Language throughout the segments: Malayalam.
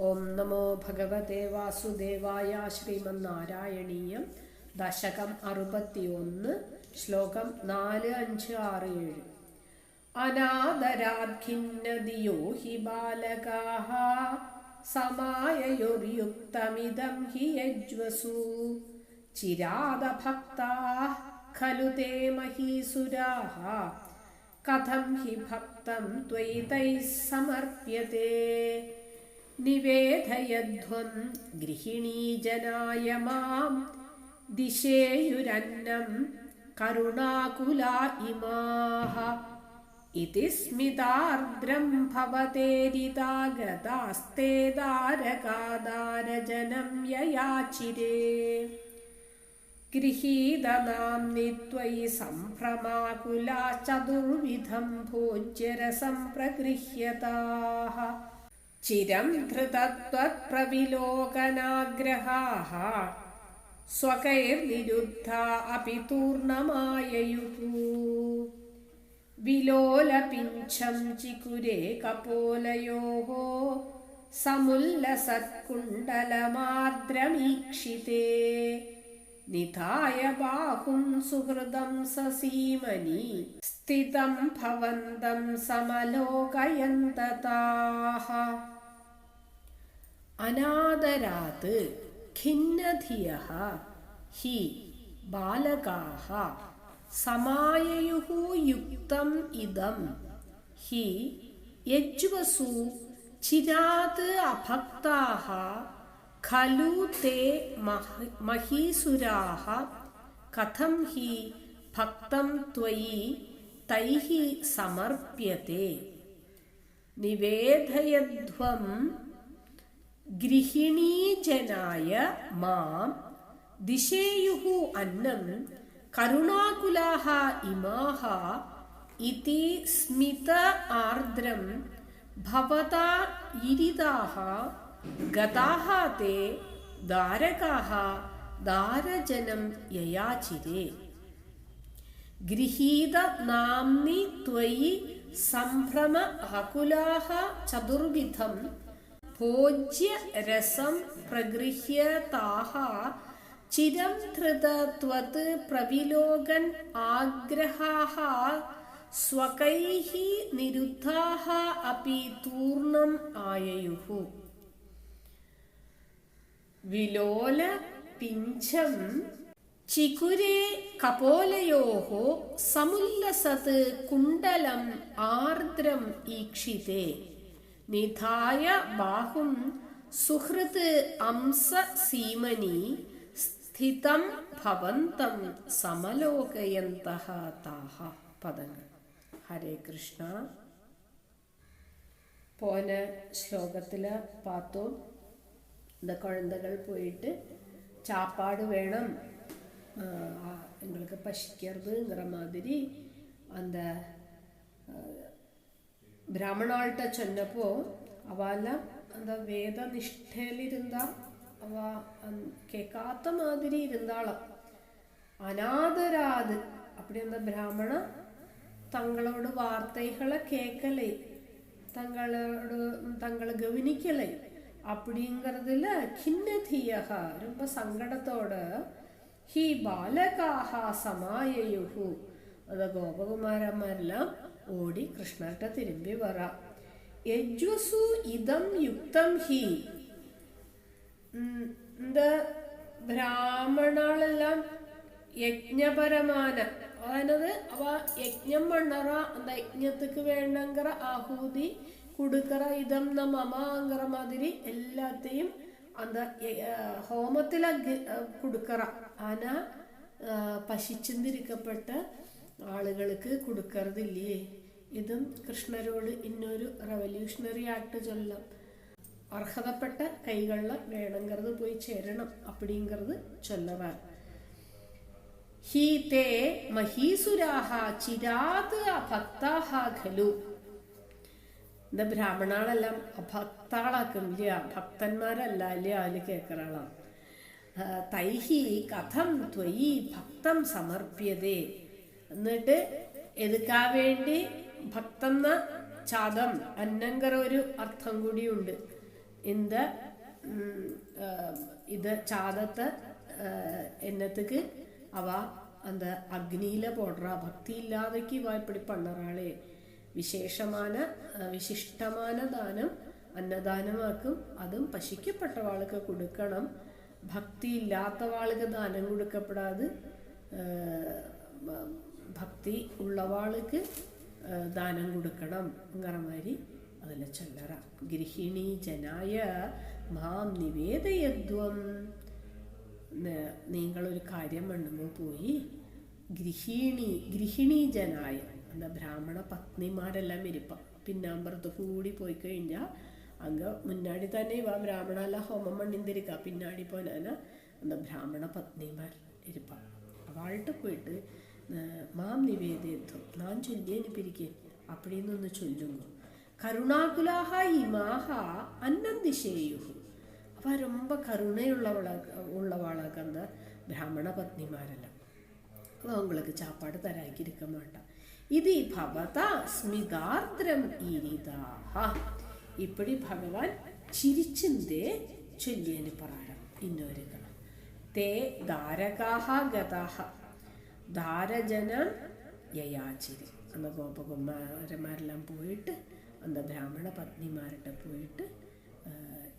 ഓം നമോ ഭഗവതേ വാസുദേവായ ശ്രീമന്നാരായണീയം. ദശകം അറുപത്തിയൊന്ന് ശ്ലോകം നാല് അഞ്ച് ആറ് ഏഴ്. അനാദരാഖിന്നതിയോ ഹി ബാലകാഹ സമായയൊർയുക്തമിതം ഹി യജ്വസു. ചിരാദഭക്താ ഖലു തേ മഹീസുരാഹ. കഥം ഹി ഭക്തം ത്വയിതൈ സമർപ്യത്തെ समर्प्यते निवेदयध्वं गृहिणीजनाय मां दिशेयुरन्नं करुणाकुला इमाः इति स्मितार्द्रं भवतेरितागतास्ते दारकादारजनं ययाचिरे गृहीतनाम्नि त्वयि सम्भ्रमाकुला चतुर्विधं भोज्यरसं प्रगृह्यताः चिरं धृतत्वत्प्रविलोकनाग्रहाः स्वकैर्निरुद्धा अपि तूर्णमाययुः विलोलपिञ्छं चिकुरे कपोलयोः समुल्लसत्कुण्डलमार्द्रमीक्षिते निधाय बाहुं सुहृदं ससीमनि स्थितं भवन्तं समलोकयन्तताः അനാദരാത് ഖിന്നധിയ ഹി ബാലകാഹ സമായയുഹു യുക്തം ഇതം ഹി യജ്വസു ചിരാത് അഭക്താഹ ഖലു തേ മഹീസുരാഹ കഥം ഹി ഭക്തം ത്വയി തൈഹി സമർപ്യത്തെ. നിവേദയധ്വം ഗൃഹിണീജനായ മാം ദിശേയുഹു അന്നം കരുണാകുലാഹ ഇമാഹ ഇതി സ്മിത ആർദ്രം ഭവതാ ഇരിതാഹ ഗതാഹ തേ ദാരകാഹ ദാരജനം യയാചിരേ. ഗൃഹീത നാംനി ത്വയി സംഭ്രമ ആകുലാഹ ചതുർവിധം भोज्य रसं प्रगृह्य ताः चिरं धृतत्वत् प्रविलोकन् आग्रहाः स्वकैः निरुद्धाः अपि तूर्णम् आययुः विलोलपिञ्चं चिकुरे कपोलयोः समुल्लसत् कुण्डलम् आर्द्रम् ईक्षिते ഈക്ഷിതേ നിധായ ബാഹും സുഹൃത് അംസ സീമനി സ്ഥിതം ഭവന്തം സമലോകയന്തഃ താഹ പദങ്ങൾ ഹരേ കൃഷ്ണ പോന ശ്ലോകത്തില് പാത്തു இந்த குழந்தைகள் போயிட்டு சாப்பாடு வேணும் எங்களுக்கு பசிக்கிறதுங்கிற மாதிரி அந்த ಬ್ರಾಹ್ಮಣಾಲ್ಟ ಚೆನ್ನಪ್ಪು ಅವೆಲ್ಲ அந்த வேத நிஷ்டையில் இருந்தால் அவ கேட்காத்த மாதிரி இருந்தாளாம் அநாதராது அப்படி அந்த பிராமண தங்களோட வார்த்தைகளை கேட்கலை தங்களோட தங்களை கவனிக்கலை அப்படிங்கிறதுல கிண்ணதியகா ரொம்ப சங்கடத்தோட ஹி பாலகாஹா சமாயயுகு அந்த கோபகுமாரன்മാരെല്ലാം ഓടി കൃഷ്ണേട്ട തിരുമ്പി പറ. യജ്വസു ഇതം യുക്തം ഹി. എന്താ? ബ്രാഹ്മണാളെല്ലാം യജ്ഞപരമാന. അതായത് അവ യജ്ഞം പണ്ണറ എന്താ യജ്ഞത്തിക്ക് വേണ്ടങ്കറ ആഹൂതി കൊടുക്കറ ഇതം ന മമാങ്കറ മാതിരി എല്ലാത്തെയും അന്ത ഹോമത്തിലെ കൊടുക്കറ. ആന പശിച്ചിന്തിരിക്കപ്പെട്ട് ആളുകൾക്ക് കൊടുക്കറതില്ലേ ഇതും കൃഷ്ണരോട് ഇന്നൊരു റവല്യൂഷണറി ആക്ട് ചൊല്ലാം. അർഹതപ്പെട്ട കൈകളിൽ വേണങ്കറത് പോയി ചേരണം അപ്പിടിങ്കറത് ചൊല്ലവാൻ. ഹി തേ മഹീസുരാഹ ചിരാത് അഭക്താഹ ഖലു. ഇത് ബ്രാഹ്മണാളെല്ലാം അഭക്താളാക്കും ഇല്ല ഭക്തന്മാരല്ല ഇല്ല അതിൽ കേക്കറാളാം തൈഹി കഥം ത്വയി ഭക്തം സമർപ്യതേ എന്നിട്ട് എതുക്കാൻ വേണ്ടി ഭക്തെന്ന ചാതം അന്നങ്കര ഒരു അർത്ഥം കൂടിയുണ്ട്. ഇന്ത് ഇത് ചാതത്തെ എന്നത്തേക്ക് അവ அந்த അഗ്നിയില போடுறா ഭക്തി இல்லாதக்கு இவ இப்படி பண்ணுறாளே വിശിഷ്ടമാന ദാനം தானம் അന്നദാനമാക്കും. അതും പശിക്കപ്പെട്ട വാൾക്ക് കൊടുക്കണം. ഭക്തി ഇല്ലാത്തവാൾക്ക് ദാനം കൊടുക്കപ്പെടാതെ ഭക്തി ഉള്ളവാൾക്ക് ദാനം കൊടുക്കണം അങ്ങനെ മാതിരി അതല്ല ചൊല്ലറ. ഗൃഹിണി ജനായ മാം നിവേദയദ്വം. നിങ്ങളൊരു കാര്യം പെണ്ണുങ്ങൾ പോയി ഗൃഹിണി ഗൃഹിണി ജനായ എന്താ ബ്രാഹ്മണ പത്നിമാരെല്ലാം ഇരിപ്പം പിന്നാമ്പുറത്ത് കൂടി പോയി കഴിഞ്ഞാൽ അങ്ങ് മുന്നാടി തന്നെ ഇവ ബ്രാഹ്മണല്ല ഹോമം പണിന്തിരിക്കുക പിന്നാടി പോനാന എന്താ ബ്രാഹ്മണ പത്നിമാർ ഇരിപ്പം അവളുടെ പോയിട്ട് മാം നിവേദയത്വം നാൻ ചൊല്ലിയനുപരിക്കെ അപ്പടിയിൽ നിന്ന് ചൊല്ലുന്നു. കരുണാകുലാഹ ഇമാഹ അന്നന്തിശേയുഹു അപ്പൊ രൊമ്പ കരുണയുള്ളവള ഉള്ളവാളാക്കുന്ന ബ്രാഹ്മണ പത്നിമാരെല്ലാം. അപ്പൊ അവങ്ങൾക്ക് ചാപ്പാട് തരാക്കി ഇരിക്കാൻ വേണ്ട. ഇത് ഭവത സ്മിതാർദ്രം ഇരിതാഹ. ഇപ്പടി ഭഗവാൻ ചിരിച്ചിന്റെ ചൊല്ലിയന് പറയാം ഇന്നൊരു തേ ധാരകാഹ ഗതാഹ. ധാരജന യയാചിരി അന്ന് ഗോപകുമാരന്മാരെല്ലാം പോയിട്ട് അന്ന് ബ്രാഹ്മണ പത്നിമാരുടെ പോയിട്ട്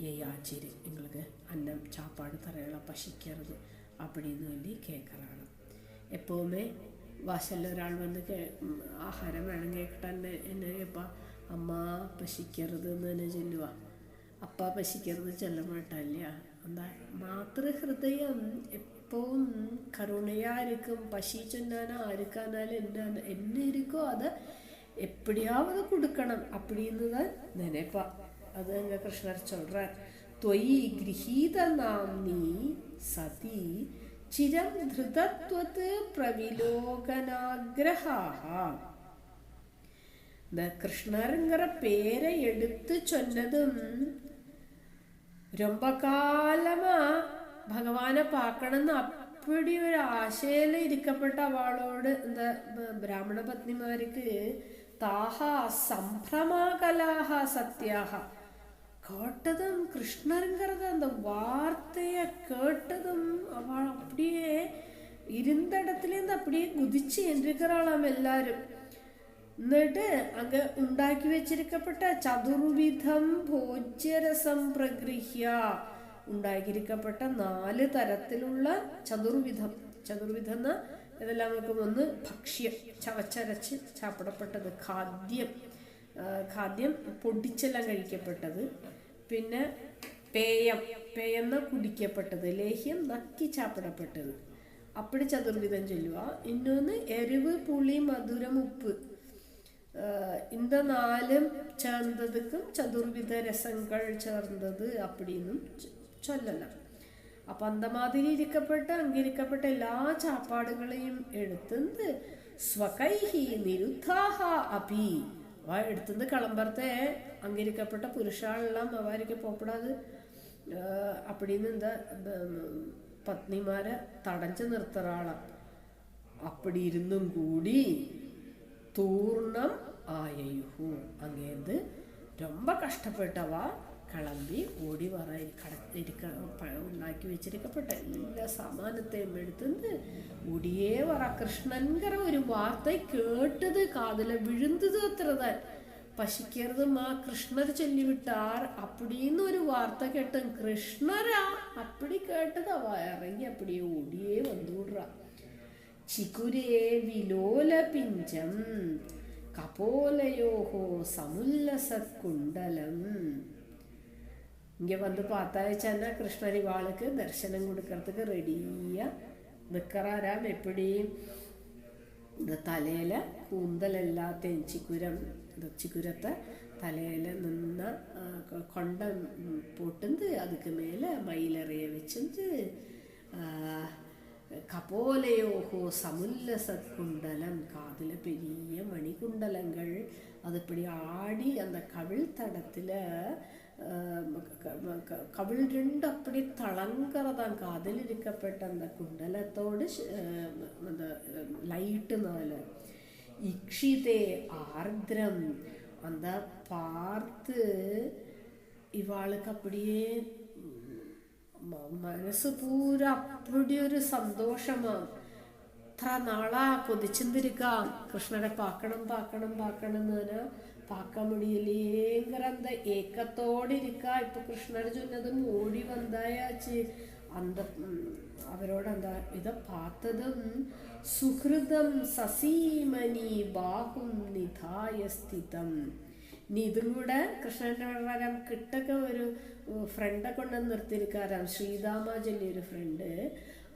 യയാചിരി. നിങ്ങൾക്ക് അന്നം ചാപ്പാട് തറയുള്ള പശിക്കരുത് അപ്പടിന്ന് വേണ്ടി കേക്കറാണ്. എപ്പോഴുമേ വാശലൊരാൾ വന്ന് കേ ആഹാരം വേണം കേട്ടാൽ എന്നെ ഇപ്പം അമ്മ പശിക്കരുത് എന്ന് തന്നെ ചൊല്ലുക അപ്പ പശിക്കരുത് ചെല്ലമാട്ടല്ല എന്താ മാതൃഹൃദയം എപ്പോഴും കരുണയാ இருக்கும் பசி சொன்னானா ஆருக்கானாலும் என்ன என்ன இருக்கோ அதை எப்படியாவது கொடுக்கணும் அப்படின்னு தான் நினைப்பா அது அங்க கிருஷ்ணர் சொல்றார் தொயி கிரகீத நாம்னி சதி ചിരം ധൃതത്വത്ത് പ്രവിലോകനാഗ്രഹാ இந்த கிருஷ்ணருங்கிற பேரை எடுத்து சொன்னதும் ரொம்ப காலமா ഭഗവാനെ പാക്കണം എന്ന് അപ്പടി ഒരു ആശയിൽ ഇരിക്കപ്പെട്ട അവളോട് എന്താ ബ്രാഹ്മണ പത്നിമാർക്ക് താഹ സംഭ്രമാകലാഹ സത്യാഹ. കേട്ടതും கிருஷ்ணருங்கிறத அந்த വാർത്തയെ കേട്ടതും അവൾ അപ്പടിയേ இருந்த இடத்துலேருந்து அப்படியே குதிச்சு என்றிருக்கிறாளாம் எல்லாரும் എന്നിട്ട് അങ്ങ് ഉണ്ടാക്കി വെച്ചിരിക്കപ്പെട്ട ചതുർവിധം ഭോജ്യരസം പ്രഗൃഹ്യ. ഉണ്ടാക്കിയിരിക്കപ്പെട്ട നാല് തരത്തിലുള്ള ചതുർവിധം ചതുർവിധം എന്ന ഇതെല്ലാം നമുക്ക് ഒന്ന് ഭക്ഷ്യം ചവച്ചരച്ച് ചാപ്പിടപ്പെട്ടത് ഖാദ്യം ആ, ഖാദ്യം പൊടിച്ചെല്ലാം കഴിക്കപ്പെട്ടത് പിന്നെ പേയം പേയെന്ന കുടിക്കപ്പെട്ടത് ലേഹ്യം നക്കി ചാപ്പിടപ്പെട്ടത് അപ്പടി ചതുർവിധം ചൊല്ലുക ഇന്നൊന്ന് എരിവ് പുളി മധുരം ഉപ്പ് ஆஹ் இந்த நாலும் சேர்ந்ததுக்கும் சதுர்வித ரசங்கள் சேர்ந்தது அப்படின்னும் சொ- சொல்லலாம் அப்ப அந்த மாதிரி இருக்கப்பட்ட அங்கிருக்கப்பட்ட எல்லா சாப்பாடுகளையும் எடுத்துந்து ஸ்வகைஹி നിരുദ്ധാഹ അപി അവ എടുത്തുനിന്ന് കളമ്പറത്തെ അങ്ങിരിക്കപ്പെട്ട പുരുഷാളെല്ലാം അവർക്ക് പോപ്പെടാത് அப்படின்னு இந்த ഉം, പത്നിമാരെ തടഞ്ഞു നിർത്തറാളാം அப்படி இருந்தும் கூடி தூர்ணம் ஆயுஹு அங்கேருந்து ரொம்ப கஷ்டப்பட்டவா കളമ്പി ഓടി വറ ഇരിക്ക ഉണ്ടാക്കി വെച്ചിരിക്കപ്പെട്ട എല്ലാ സമാനത്തെയും എടുത്തുനിന്ന് ഒടിയേ വറ. കൃഷ്ണൻകര ഒരു വാർത്ത കേട്ടത് കാതില വിഴുന്നത് അത്രതാൻ പശിക്കരുതും ആ കൃഷ്ണർ ചൊല്ലിവിട്ടാർ. അപ്പടിന്ന് ഒരു വാർത്ത കേട്ട കൃഷ്ണരാ അപ്പടി കേട്ടത്. അവ ഇറങ്ങി അപ്പടി ഓടിയേ വന്നൂടുക ചിക്കുരേ വിലോല പിഞ്ചം കപോലയോഹോ സമുല്ലസക്കുണ്ടലം. இங்கே வந்து பார்த்தாச்சுன்னா கிருஷ்ணர் இவாளுக்கு தரிசனம் கொடுக்கறதுக்கு ரெடியாக நிற்கிறாராம் எப்படி இந்த தலையில் கூந்தல் எல்லாத்தையும் சிக்குரம் இந்த சிக்குரத்தை தலையில் நின்ன கொண்ட ம், போட்டுந்து அதுக்கு மேலே மயிலறைய வச்சிருந்து கபோலயோகோ சமுல்ல சத்குண்டலம் காதில் பெரிய மணிகுண்டலங்கள். அது இப்படி ஆடி அந்த கவிழ் தடத்தில் கவிழ் ரெண்டு அப்படி தளங்குறதான் காதில் இருக்கப்பட்ட அந்த குண்டலத்தோடு அந்த லைட்டுனால இக்ஷிதே ஆர்திரம். அந்த பார்த்து இவாளுக்கு அப்படியே മനസ്സ് പൂര അപ്പടി ഒരു സന്തോഷമാണ് എത്ര നാളാ കൊതിച്ചെന്തിരിക്കാം കൃഷ്ണനെ പാക്കണം പാക്കണം പാക്കണം എന്ന് പാക്കാൻ മുടിയില്ല ഏങ്കര അന്ത ഏക്കത്തോടിരിക്ക. ഇപ്പൊ കൃഷ്ണനെ ചൊല്ലതും ഓടി വന്നായാച്ച് അന്ത അവരോടെന്താ ഇത ഇത് പാത്തതും സുഹൃതം സസീമനി ബാഹും നിധായ സ്ഥിതം. ഇനി ഇതും കൂടെ കൃഷ്ണന്റെ പ്രകാരം കിട്ടൊക്കെ ഒരു ഫ്രണ്ടെ കൊണ്ട് നിർത്തിയിരിക്കാരാം ശ്രീതാമ ചൊല്ലിയ ഒരു ഫ്രണ്ട്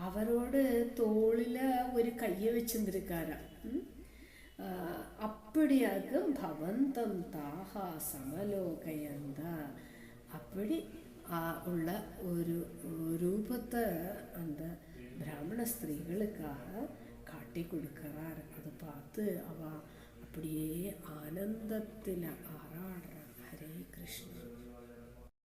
അവരോട് തോളില് ഒരു കയ്യ വെച്ചിരുന്നിരിക്കാരാം അപ്പടിയാകും ഭവന്തം താഹ സമലോകയന്ത അപ്പടി ആ ഉള്ള ഒരു രൂപത്തെ அந்த பிராமண ஸ்திரீகளுக்காக காட்டி கொடுக்கிறார் அதை பார்த்து அவ அப்படியே ஆனந்தத்தில் ஆறாடுறான் ஹரே கிருஷ்ணா